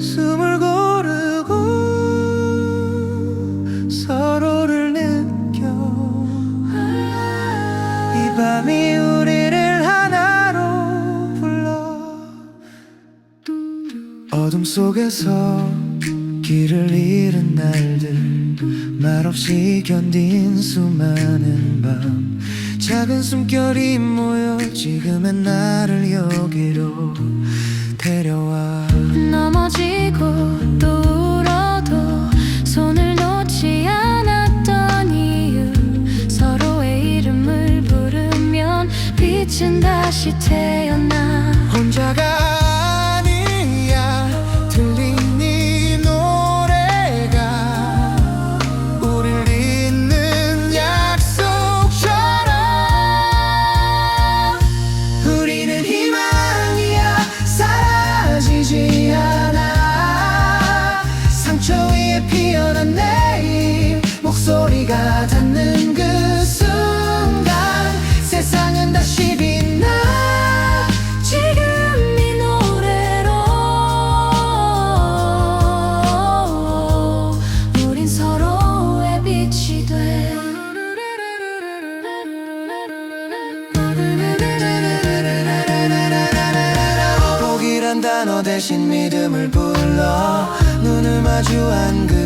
숨을 고르고 서로를 느껴. 이 밤이 우리를 하나로 불러. 어둠 속에서 길을 잃은 날들 말없이 견딘 수많은 밤. 작은 숨결이 모여 지금의 나를 여기로 빛은 다시 태어나. 혼자가 아니야. 이 노래가 우릴 잇는 약속처럼. 우리는 희망이야. 사라지지 않아. 상처 위에 피어난 내일 목소리가 단어 대신 믿음을 불러 눈을 마주한 그